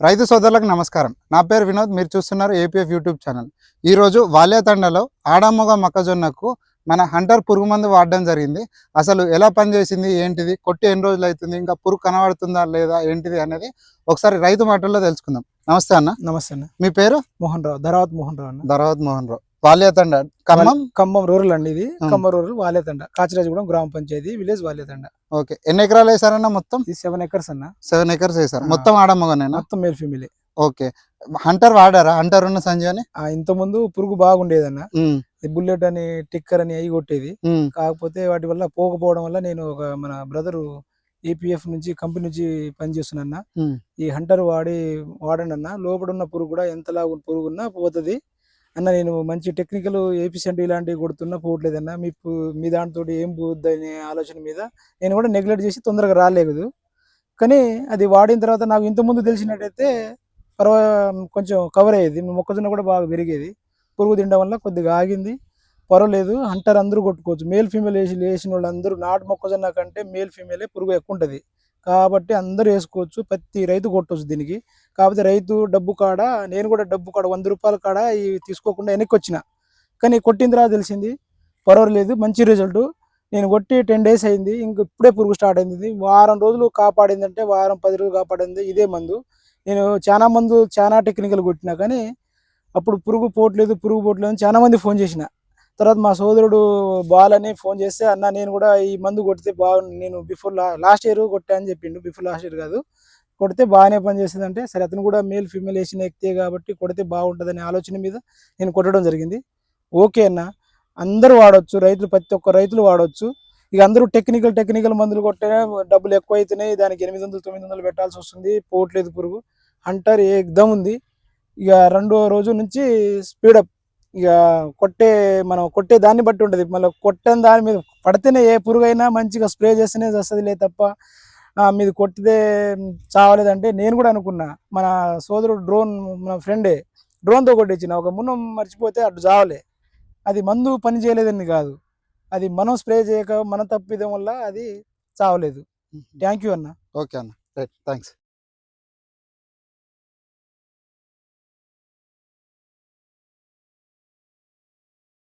రైతు సోదరులకు నమస్కారం. నా పేరు వినోద్ మీరు చూస్తున్నారు ఏపీఎఫ్ యూట్యూబ్ ఛానల్ ఈరోజు వాల్యాతండలో ఆడమ్మగ మొక్కజొన్నకు మన హంటర్ పురుగు మందు వాడడం జరిగింది. అసలు ఎలా పనిచేసింది ఏంటిది కొట్టి ఎన్ని రోజులు అవుతుంది ఇంకా పురుగు కనబడుతుందా లేదా ఏంటిది అనేది ఒకసారి రైతు మాటల్లో తెలుసుకుందాం. నమస్తే అన్న. నమస్తే అన్న. మీ పేరు? మోహన్ రావు ధరావత్ మోహన్ రావు అన్న. ధరావత్ మోహన్ రావు. వాల్యాతండ ఖమ్మం? ఖమ్మం రూరల్ అండి ఇది. ఖమ్మం రూరల్ వాలేతండ. కాచిరాజగూడెం గ్రామ పంచాయతీ విలేజ్ వాలేతండ. ఓకే. ఎన్ని ఎకరాలు వేసారన్న మొత్తం? సెవెన్ ఎకర్స్ అన్న. సెవెన్ ఎకర్స్ వేసారు. మొత్తం ఆడమ్మగనేనా మొత్తం మేల్ ఫీమేల్. ఓకే. హంటర్ వాడారా? హంటర్ ఉన్న సంజయ్ ఇంత ముందు పురుగు బాగుండేదన్న. బుల్లెట్ అని టిక్కర్ అని అవి కొట్టేది. కాకపోతే వాటి వల్ల పోకపోవడం వల్ల నేను ఒక మన బ్రదరు ఏపీఎఫ్ నుంచి కంపెనీ నుంచి పనిచేస్తున్నా. ఈ హంటర్ వాడి వాడండి అన్న లోపల ఉన్న పురుగు కూడా ఎంతలా పురుగు ఉన్నా పోతుంది. అన్న నేను మంచి టెక్నికల్ ఏపీసెంట్ ఇలాంటివి కొడుతున్నా పోవట్లేదన్న. మీ మీ దాంతో ఏం పోద్ది అనే ఆలోచన మీద నేను కూడా నెగ్లెక్ట్ చేసి తొందరగా రాలేదు. కానీ అది వాడిన తర్వాత నాకు ఇంతకుముందు తెలిసినట్టయితే పర్వా కొంచెం కవర్ అయ్యేది. మొక్కజొన్న కూడా బాగా పెరిగేది. పురుగు తినడం వల్ల కొద్దిగా ఆగింది. పర్వాలేదు హంటర్ అందరూ కొట్టుకోవచ్చు. మేల్ ఫీమేల్ వేసి వేసిన వాళ్ళు అందరూ నాటు మొక్కజొన్న కంటే మేల్ ఫీమేలే పురుగు ఎక్కువ ఉంటుంది. కాబట్టి అందరూ వేసుకోవచ్చు. ప్రతి రైతు కొట్టవచ్చు దీనికి. కాకపోతే రైతు డబ్బు కాడ నేను కూడా డబ్బు కాడ వంద రూపాయల కాడ ఇవి తీసుకోకుండా వెనక్కి వచ్చిన. కానీ కొట్టిన తర్వాత తెలిసింది. పర్వాలేదు మంచి రిజల్ట్ నేను కొట్టి టెన్ డేస్ అయింది. ఇంక ఇప్పుడే పురుగు స్టార్ట్ అయింది వారం రోజులు కాపాడింది అంటే వారం పది రోజులు కాపాడింది ఇదే మందు. నేను చాలా మందు చాలా టెక్నికల్ కొట్టినా కానీ అప్పుడు పురుగు పోవట్లేదు పురుగు పోవట్లేదు అని చాలా మంది ఫోన్ చేసిన. తర్వాత మా సోదరుడు బాల్ అని ఫోన్ చేస్తే అన్న నేను కూడా ఈ మందు కొడితే బాగుంది నేను బిఫోర్ లాస్ట్ ఇయర్ కొట్టా అని చెప్పిండు బిఫోర్ లాస్ట్ ఇయర్ కాదు. కొడితే బాగానే పనిచేస్తుంది అంటే సరే అతను కూడా మేల్ ఫీమేల్ వేసిన వ్యక్తే కాబట్టి కొడితే బాగుంటుందనే ఆలోచన మీద నేను కొట్టడం జరిగింది. ఓకే అన్న. అందరూ వాడవచ్చు రైతులు ప్రతి ఒక్క రైతులు వాడవచ్చు ఇక అందరూ టెక్నికల్ టెక్నికల్ మందులు కొట్టే డబ్బులు ఎక్కువ అవుతున్నాయి దానికి ఎనిమిది వందలు తొమ్మిది వందలు పెట్టాల్సి వస్తుంది. పోవట్లేదు పురుగు. హంటర్ ఏకదమ్ ఉంది ఇక రెండో రోజు నుంచి స్పీడప్ ఇక కొట్టే మనం కొట్టే దాన్ని బట్టి ఉంటుంది. మళ్ళీ కొట్టని దాని మీద పడితేనే ఏ పురుగైనా మంచిగా స్ప్రే చేస్తేనే వస్తుందిలే తప్ప మీది కొట్టితే చావలేదంటే నేను కూడా అనుకున్నా. మన సోదరుడు డ్రోన్ మన ఫ్రెండే డ్రోన్తో కొట్టించిన. ఒక మున్నం మర్చిపోతే అటు చావలే. అది మందు పని చేయలేదని కాదు. అది మనం స్ప్రే చేయక మన తప్పిదం వల్ల అది చావలేదు. థ్యాంక్ యూ అన్న. ఓకే అన్న. రైట్. థ్యాంక్స్.